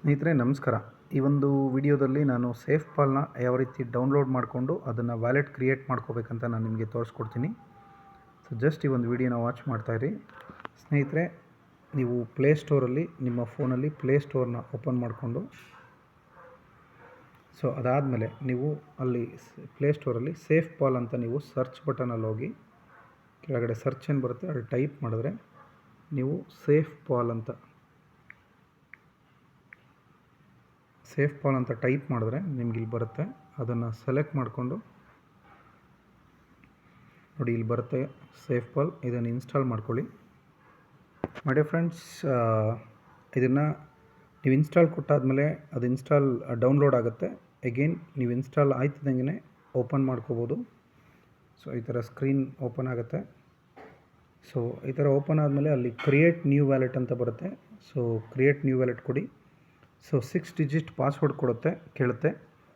ಸ್ನೇಹಿತರೆ, ನಮಸ್ಕಾರ. ಈ ಒಂದು ವಿಡಿಯೋದಲ್ಲಿ ನಾನು ಸೇಫ್ ಪಾಲ್ನ ಯಾವ ರೀತಿ ಡೌನ್ಲೋಡ್ ಮಾಡಿಕೊಂಡು ಅದನ್ನು ವ್ಯಾಲೆಟ್ ಕ್ರಿಯೇಟ್ ಮಾಡ್ಕೋಬೇಕಂತ ನಾನು ನಿಮಗೆ ತೋರಿಸ್ಕೊಡ್ತೀನಿ. ಸೊ ಜಸ್ಟ್ ಈ ಒಂದು ವಿಡಿಯೋನ ವಾಚ್ ಮಾಡ್ತಾಯಿರಿ ಸ್ನೇಹಿತರೆ, ನೀವು ಪ್ಲೇಸ್ಟೋರಲ್ಲಿ ನಿಮ್ಮ ಫೋನಲ್ಲಿ ಪ್ಲೇಸ್ಟೋರ್ನ ಓಪನ್ ಮಾಡಿಕೊಂಡು ಸೊ ಅದಾದಮೇಲೆ ನೀವು ಅಲ್ಲಿ ಪ್ಲೇಸ್ಟೋರಲ್ಲಿ ಸೇಫ್ ಪಾಲ್ ಅಂತ ನೀವು ಸರ್ಚ್ ಬಟನಲ್ಲಿ ಹೋಗಿ, ಕೆಳಗಡೆ ಸರ್ಚ್ ಏನು ಬರುತ್ತೆ, ಅಲ್ಲಿ ಟೈಪ್ ಮಾಡಿದ್ರೆ ನೀವು ಸೇಫ್ ಪಾಲ್ ಅಂತ ಸೇಫ್ ಪಾಲ್ ಅಂತ ಟೈಪ್ ಮಾಡಿದ್ರೆ ನಿಮ್ಗೆ ಇಲ್ಲಿ ಬರುತ್ತೆ. ಅದನ್ನು ಸೆಲೆಕ್ಟ್ ಮಾಡಿಕೊಂಡು ನೋಡಿ ಇಲ್ಲಿ ಬರುತ್ತೆ ಸೇಫ್ ಪಾಲ್ ಇದನ್ನು ಇನ್ಸ್ಟಾಲ್ ಮಾಡ್ಕೊಳ್ಳಿ. ಮಾಡಿ ಫ್ರೆಂಡ್ಸ್ ಇದನ್ನು ನೀವು ಇನ್ಸ್ಟಾಲ್ ಕೊಟ್ಟಾದಮೇಲೆ ಅದು ಇನ್ಸ್ಟಾಲ್ ಡೌನ್ಲೋಡ್ ಆಗುತ್ತೆ. ಎಗೇನ್ ನೀವು ಇನ್ಸ್ಟಾಲ್ ಆಯ್ತಿದ್ದಂಗೆ ಓಪನ್ ಮಾಡ್ಕೋಬೋದು. ಸೊ ಈ ಥರ ಸ್ಕ್ರೀನ್ ಓಪನ್ ಆಗುತ್ತೆ. ಸೊ ಈ ಥರ ಓಪನ್ ಆದಮೇಲೆ ಅಲ್ಲಿ ಕ್ರಿಯೇಟ್ ನ್ಯೂ ವ್ಯಾಲೆಟ್ ಅಂತ ಬರುತ್ತೆ. ಸೊ ಕ್ರಿಯೇಟ್ ನ್ಯೂ ವ್ಯಾಲೆಟ್ ಕೊಡಿ. ಸೊ ಸಿಕ್ಸ್ ಡಿಜಿಟ್ ಪಾಸ್ವರ್ಡ್ ಕೊಡುತ್ತೆ, ಕೇಳುತ್ತೆ.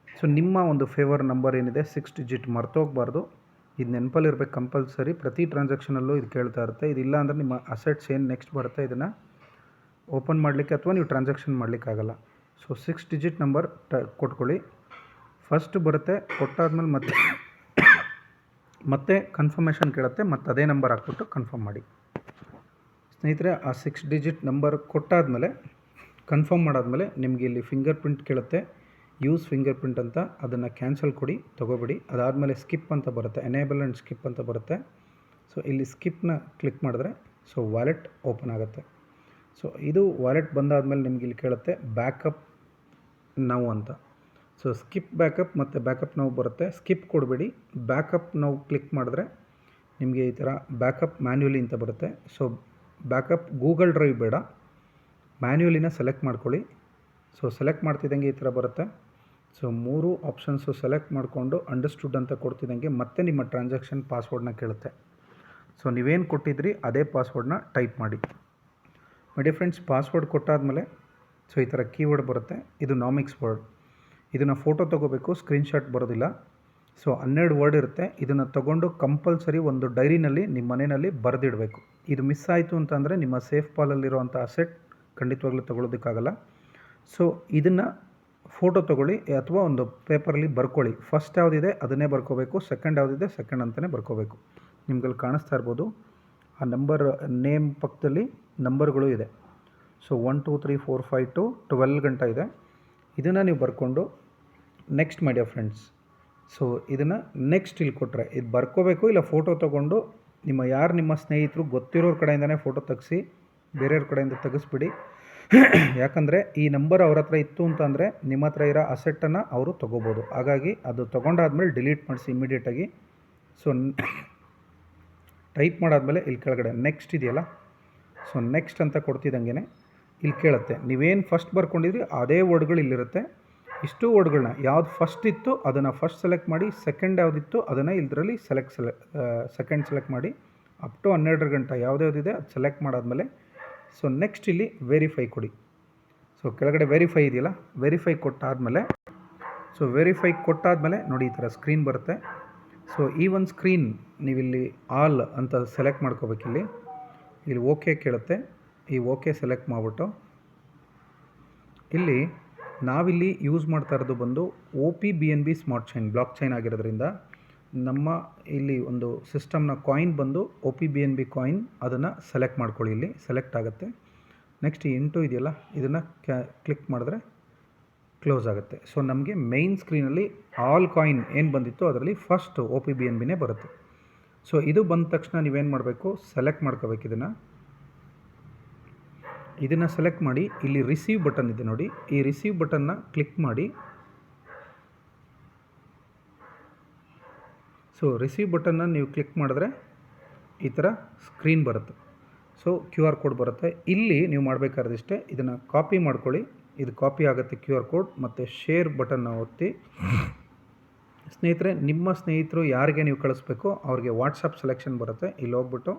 ಸೊ ನಿಮ್ಮ ಒಂದು ಫೇವರ್ ನಂಬರ್ ಏನಿದೆ ಸಿಕ್ಸ್ ಡಿಜಿಟ್ ಮರ್ತೋಗಬಾರ್ದು ಇದು ನೆನಪಲ್ಲಿರ್ಬೇಕು ಕಂಪಲ್ಸರಿ ಪ್ರತಿ ಟ್ರಾನ್ಸಾಕ್ಷನಲ್ಲೂ ಇದು ಕೇಳ್ತಾ ಇರುತ್ತೆ. ಇದಿಲ್ಲ ಅಂದರೆ ನಿಮ್ಮ ಅಸೆಟ್ಸ್ ಏನು ನೆಕ್ಸ್ಟ್ ಬರುತ್ತೆ ಇದನ್ನು ಓಪನ್ ಮಾಡಲಿಕ್ಕೆ ಅಥವಾ ನೀವು ಟ್ರಾನ್ಸಾಕ್ಷನ್ ಮಾಡಲಿಕ್ಕಾಗಲ್ಲ ಸೊ ಸಿಕ್ಸ್ ಡಿಜಿಟ್ ನಂಬರ್ ಟ ಕೊಟ್ಕೊಳ್ಳಿ. ಫಸ್ಟ್ ಬರುತ್ತೆ, ಕೊಟ್ಟಾದ್ಮೇಲೆ ಮತ್ತೆ ಮತ್ತೆ ಕನ್ಫರ್ಮೇಷನ್ ಕೇಳುತ್ತೆ. ಮತ್ತು ಅದೇ ನಂಬರ್ ಹಾಕ್ಬಿಟ್ಟು ಕನ್ಫರ್ಮ್ ಮಾಡಿ. ಸ್ನೇಹಿತರೆ, ಆ ಸಿಕ್ಸ್ ಡಿಜಿಟ್ ನಂಬರ್ ಕೊಟ್ಟಾದಮೇಲೆ ಕನ್ಫರ್ಮ್ ಮಾಡಾದಮೇಲೆ ನಿಮಗೆ ಇಲ್ಲಿ ಫಿಂಗರ್ ಪ್ರಿಂಟ್ ಕೇಳುತ್ತೆ. ಯೂಸ್ ಫಿಂಗರ್ ಪ್ರಿಂಟ್ ಅಂತ ಅದನ್ನು ಕ್ಯಾನ್ಸಲ್ ಕೊಡಿ, ತೊಗೋಬಿಡಿ. ಅದಾದಮೇಲೆ ಸ್ಕಿಪ್ ಅಂತ ಬರುತ್ತೆ, ಎನೇಬಲ್ ಆ್ಯಂಡ್ ಸ್ಕಿಪ್ ಅಂತ ಬರುತ್ತೆ. ಸೊ ಇಲ್ಲಿ ಸ್ಕಿಪ್ನ ಕ್ಲಿಕ್ ಮಾಡಿದ್ರೆ, ಸೊ ವ್ಯಾಲೆಟ್ ಓಪನ್ ಆಗುತ್ತೆ. ಸೊ ಇದು ವ್ಯಾಲೆಟ್ ಬಂದಾದಮೇಲೆ ನಿಮ್ಗೆ ಇಲ್ಲಿ ಕೇಳುತ್ತೆ, ಬ್ಯಾಕಪ್ ನಾವು ಅಂತ. ಸೊ ಸ್ಕಿಪ್ ಬ್ಯಾಕಪ್ ಮತ್ತು ಬ್ಯಾಕಪ್ ನಾವು ಬರುತ್ತೆ. ಸ್ಕಿಪ್ ಕೊಡಬೇಡಿ, ಬ್ಯಾಕಪ್ ನಾವು ಕ್ಲಿಕ್ ಮಾಡಿದ್ರೆ ನಿಮಗೆ ಈ ಥರ ಬ್ಯಾಕಪ್ ಮ್ಯಾನ್ಯುಲಿ ಅಂತ ಬರುತ್ತೆ. ಸೊ ಬ್ಯಾಕಪ್ ಗೂಗಲ್ ಡ್ರೈವ್ ಬೇಡ. ಮ್ಯಾನ್ಯುಲಿನ ಸೆಲೆಕ್ಟ್ ಮಾಡ್ಕೊಳ್ಳಿ. ಸೊ ಸೆಲೆಕ್ಟ್ ಮಾಡ್ತಿದ್ದಂಗೆ ಈ ಥರ ಬರುತ್ತೆ. ಸೊ ಮೂರು ಆಪ್ಷನ್ಸು ಸೆಲೆಕ್ಟ್ ಮಾಡಿಕೊಂಡು ಅಂಡರ್ಸ್ಟುಡ್ ಅಂತ ಕೊಡ್ತಿದ್ದಂಗೆ ಮತ್ತೆ ನಿಮ್ಮ ಟ್ರಾನ್ಸಾಕ್ಷನ್ ಪಾಸ್ವರ್ಡ್ನ ಕೇಳುತ್ತೆ. ಸೊ ನೀವೇನು ಕೊಟ್ಟಿದ್ರಿ ಅದೇ ಪಾಸ್ವರ್ಡ್ನ ಟೈಪ್ ಮಾಡಿ. ಮೈ ಫ್ರೆಂಡ್ಸ್ ಪಾಸ್ವರ್ಡ್ ಕೊಟ್ಟಾದಮೇಲೆ ಸೊ ಈ ಥರ ಕೀವರ್ಡ್ ಬರುತ್ತೆ. ಇದು ನಾಮಿಕ್ಸ್ ವರ್ಡ್ ಇದನ್ನು ಫೋಟೋ ತೊಗೋಬೇಕು ಸ್ಕ್ರೀನ್ಶಾಟ್ ಬರೋದಿಲ್ಲ. ಸೊ ಹನ್ನೆರಡು ವರ್ಡ್ ಇರುತ್ತೆ. ಇದನ್ನು ತೊಗೊಂಡು ಕಂಪಲ್ಸರಿ ಒಂದು ಡೈರಿನಲ್ಲಿ ನಿಮ್ಮ ಮನೆಯಲ್ಲಿ ಬರೆದಿಡಬೇಕು. ಇದು ಮಿಸ್ ಆಯಿತು ಅಂತಂದರೆ ನಿಮ್ಮ ಸೇಫ್ ಪಾಲಲ್ಲಿರುವಂಥ ಅಸೆಟ್ ಖಂಡಿತವಾಗ್ಲೂ ತೊಗೊಳೋದಕ್ಕಾಗಲ್ಲ ಸೊ ಇದನ್ನು ಫೋಟೋ ತೊಗೊಳ್ಳಿ, ಅಥವಾ ಒಂದು ಪೇಪರಲ್ಲಿ ಬರ್ಕೊಳ್ಳಿ. ಫಸ್ಟ್ ಯಾವುದಿದೆ, ಅದನ್ನೇ ಬರ್ಕೋಬೇಕು. ಸೆಕೆಂಡ್ ಯಾವುದಿದೆ ಸೆಕೆಂಡ್ ಅಂತಲೇ ಬರ್ಕೋಬೇಕು. ನಿಮ್ಗಲ್ಲಿ ಕಾಣಿಸ್ತಾ ಇರ್ಬೋದು. ಆ ನಂಬರ್ ನೇಮ್ ಪಕ್ಕದಲ್ಲಿ ನಂಬರ್ಗಳು ಇದೆ. So one two three four five to twelve ಗಂಟ ಇದೆ. ಇದನ್ನು ನೀವು ಬರ್ಕೊಂಡು ನೆಕ್ಸ್ಟ್ ಮಾಡಿಯೋ ಫ್ರೆಂಡ್ಸ್ ಸೊ ಇದನ್ನು ನೆಕ್ಸ್ಟ್ ಇಲ್ಲಿ ಕೊಟ್ಟರೆ ಇದು ಬರ್ಕೋಬೇಕು ಇಲ್ಲ ಫೋಟೋ ತೊಗೊಂಡು ನಿಮ್ಮ ಯಾರು ನಿಮ್ಮ ಸ್ನೇಹಿತರು ಗೊತ್ತಿರೋರ ಕಡೆಯಿಂದನೇ ಫೋಟೋ ತೆಗೆಸಿ ಬೇರೆಯವ್ರ ಕಡೆಯಿಂದ ತೆಗೆಸ್ಬಿಡಿ. ಯಾಕಂದರೆ ಈ ನಂಬರ್ ಅವ್ರ ಹತ್ರ ಇತ್ತು ಅಂತಂದರೆ ನಿಮ್ಮ ಹತ್ರ ಇರೋ ಅಸೆಟ್ಟನ್ನು ಅವರು ತೊಗೋಬೋದು. ಹಾಗಾಗಿ ಅದು ತೊಗೊಂಡಾದ್ಮೇಲೆ ಡಿಲೀಟ್ ಮಾಡಿಸಿ ಇಮಿಡಿಯೇಟಾಗಿ ಸೊ ಟೈಪ್ ಮಾಡಾದ್ಮೇಲೆ ಇಲ್ಲಿ ಕೆಳಗಡೆ ನೆಕ್ಸ್ಟ್ ಇದೆಯಲ್ಲ? ಸೊ ನೆಕ್ಸ್ಟ್ ಅಂತ ಕೊಡ್ತಿದ್ದಂಗೆ ಇಲ್ಲಿ ಕೇಳುತ್ತೆ. ನೀವೇನು ಫಸ್ಟ್ ಬರ್ಕೊಂಡಿದ್ರಿ ಅದೇ ವರ್ಡ್ಗಳು ಇಲ್ಲಿರುತ್ತೆ. ಇಷ್ಟು ವರ್ಡ್ಗಳನ್ನ ಯಾವ್ದು ಫಸ್ಟ್ ಇತ್ತು ಅದನ್ನು ಫಸ್ಟ್ ಸೆಲೆಕ್ಟ್ ಮಾಡಿ ಸೆಕೆಂಡ್ ಯಾವುದಿತ್ತು ಅದನ್ನು ಇದರಲ್ಲಿ ಸೆಲೆಕ್ಟ್ ಸೆಲೆ ಸೆಕೆಂಡ್ ಸೆಲೆಕ್ಟ್ ಮಾಡಿ ಅಪ್ ಟು ಹನ್ನೆರಡರ ಗಂಟೆ ಯಾವುದ್ಯಾವುದಿದೆ ಅದು ಸೆಲೆಕ್ಟ್ ಮಾಡಾದಮೇಲೆ ಸೊ ನೆಕ್ಸ್ಟ್ ಇಲ್ಲಿ ವೆರಿಫೈ ಕೊಡಿ. ಸೊ ಕೆಳಗಡೆ ವೆರಿಫೈ ಇದೆಯಲ್ಲ ವೆರಿಫೈ ಕೊಟ್ಟಾದಮೇಲೆ ಸೊ ವೆರಿಫೈ ಕೊಟ್ಟಾದಮೇಲೆ ನೋಡಿ ಈ ಥರ ಸ್ಕ್ರೀನ್ ಬರುತ್ತೆ. ಸೊ ಈ ಒಂದು ಸ್ಕ್ರೀನ್ ನೀವಿಲ್ಲಿ ಆಲ್ ಅಂತ ಸೆಲೆಕ್ಟ್ ಮಾಡ್ಕೋಬೇಕು ಇಲ್ಲಿ. ಇಲ್ಲಿ ಓಕೆ ಕೇಳುತ್ತೆ. ಈ ಓಕೆ ಸೆಲೆಕ್ಟ್ ಮಾಡಿಬಿಟ್ಟು. ಇಲ್ಲಿ ನಾವಿಲ್ಲಿ ಯೂಸ್ ಮಾಡ್ತಾ ಇರೋದು ಬಂದು O P B N B smart chain blockchain ಆಗಿರೋದ್ರಿಂದ ನಮ್ಮ ಇಲ್ಲಿ ಒಂದು ಸಿಸ್ಟಮ್ನ ಕಾಯಿನ್ ಬಂದು O P B N B coin ಅದನ್ನು ಸೆಲೆಕ್ಟ್ ಮಾಡ್ಕೊಳ್ಳಿ. ಇಲ್ಲಿ ಸೆಲೆಕ್ಟ್ ಆಗುತ್ತೆ. ನೆಕ್ಸ್ಟ್ ಎಂಟು ಇದೆಯಲ್ಲ, ಇದನ್ನು ಕ್ಲಿಕ್ ಮಾಡಿದ್ರೆ ಕ್ಲೋಸ್ ಆಗುತ್ತೆ. ಸೊ ನಮಗೆ ಮೇಯ್ನ್ ಸ್ಕ್ರೀನಲ್ಲಿ ಆಲ್ ಕಾಯಿನ್ ಏನು ಬಂದಿತ್ತು ಅದರಲ್ಲಿ first O P B N ಬಿನೇ ಬರುತ್ತೆ. ಸೊ ಇದು ಬಂದ ತಕ್ಷಣ ನೀವೇನು ಮಾಡಬೇಕು? ಸೆಲೆಕ್ಟ್ ಮಾಡ್ಕೋಬೇಕು ಇದನ್ನು. ಇದನ್ನು ಸೆಲೆಕ್ಟ್ ಮಾಡಿ, ಇಲ್ಲಿ ರಿಸೀವ್ ಬಟನ್ ಇದೆ ನೋಡಿ. ಈ ರಿಸೀವ್ ಬಟನ್ನ ಕ್ಲಿಕ್ ಮಾಡಿ ಸೊ ರಿಸೀವ್ ಬಟನ್ನ ನೀವು ಕ್ಲಿಕ್ ಮಾಡಿದ್ರೆ ಈ ಥರ ಸ್ಕ್ರೀನ್ ಬರುತ್ತೆ. ಸೊ ಕ್ಯೂ ಆರ್ ಕೋಡ್ ಬರುತ್ತೆ. ಇಲ್ಲಿ ನೀವು ಮಾಡಬೇಕಾದ್ರಿಷ್ಟೇ ಇದನ್ನು ಕಾಪಿ ಮಾಡ್ಕೊಳ್ಳಿ. ಇದು ಕಾಪಿ ಆಗುತ್ತೆ ಕ್ಯೂ ಆರ್ ಕೋಡ್ ಮತ್ತು ಶೇರ್ ಬಟನ್ನ ಒತ್ತಿ. ಸ್ನೇಹಿತರೆ, ನಿಮ್ಮ ಸ್ನೇಹಿತರು ಯಾರಿಗೆ ನೀವು ಕಳಿಸ್ಬೇಕು, ಅವ್ರಿಗೆ ವಾಟ್ಸಪ್ ಸೆಲೆಕ್ಷನ್ ಬರುತ್ತೆ. ಇಲ್ಲಿ ಹೋಗ್ಬಿಟ್ಟು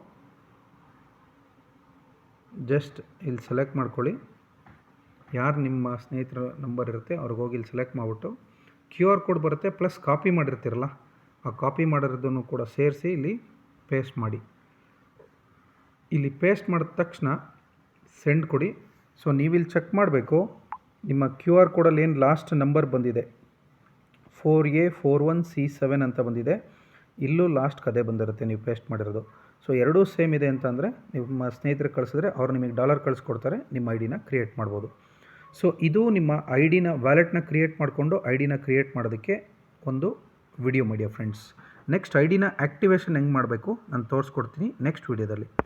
ಜಸ್ಟ್ ಇಲ್ಲಿ ಸೆಲೆಕ್ಟ್ ಮಾಡ್ಕೊಳ್ಳಿ. ಯಾರು ನಿಮ್ಮ ಸ್ನೇಹಿತರ ನಂಬರ್ ಇರುತ್ತೆ, ಅವ್ರಿಗೆ ಹೋಗಿ ಇಲ್ಲಿ ಸೆಲೆಕ್ಟ್ ಮಾಡಿಬಿಟ್ಟು ಕ್ಯೂ ಆರ್ ಕೋಡ್ ಬರುತ್ತೆ ಪ್ಲಸ್ ಕಾಪಿ ಮಾಡಿರ್ತೀರಲ್ಲ? ಆ ಕಾಪಿ ಮಾಡಿರೋದನ್ನು ಕೂಡ ಸೇರಿಸಿ ಇಲ್ಲಿ ಪೇಸ್ಟ್ ಮಾಡಿ. ಇಲ್ಲಿ ಪೇಸ್ಟ್ ಮಾಡಿದ ತಕ್ಷಣ ಸೆಂಡ್ ಕೊಡಿ. ಸೊ ನೀವಿಲ್ಲಿ ಚೆಕ್ ಮಾಡಬೇಕು. ನಿಮ್ಮ ಕ್ಯೂ ಆರ್ ಕೋಡಲ್ಲಿ ಏನು ಲಾಸ್ಟ್ ನಂಬರ್ ಬಂದಿದೆ? Four A four one C seven ಅಂತ ಬಂದಿದೆ. ಇಲ್ಲೂ ಲಾಸ್ಟ್ ಕದೆ ಬಂದಿರುತ್ತೆ ನೀವು ಪೇಸ್ಟ್ ಮಾಡಿರೋದು. ಸೊ ಎರಡೂ ಸೇಮ್ ಇದೆ ಅಂತ ಅಂದರೆ ನಿಮ್ಮ ಸ್ನೇಹಿತರಿಗೆ ಕಳಿಸಿದ್ರೆ ಅವ್ರು ನಿಮಗೆ ಡಾಲರ್ ಕಳಿಸ್ಕೊಡ್ತಾರೆ, ನಿಮ್ಮ ಐ ಡಿನ ಕ್ರಿಯೇಟ್ ಮಾಡ್ಬೋದು. ಸೊ ಇದು ನಿಮ್ಮ ಐ ಡಿನ ವ್ಯಾಲೆಟ್ನ ಕ್ರಿಯೇಟ್ ಮಾಡಿಕೊಂಡು ಐ ಡಿನ ಕ್ರಿಯೇಟ್ ಮಾಡೋದಕ್ಕೆ ಒಂದು video media friends next I ಡಿನ activation ಹೆಂಗೆ ಮಾಡಬೇಕು? ನಾನು ತೋರಿಸ್ಕೊಡ್ತೀನಿ ನೆಕ್ಸ್ಟ್ ವಿಡಿಯೋದಲ್ಲಿ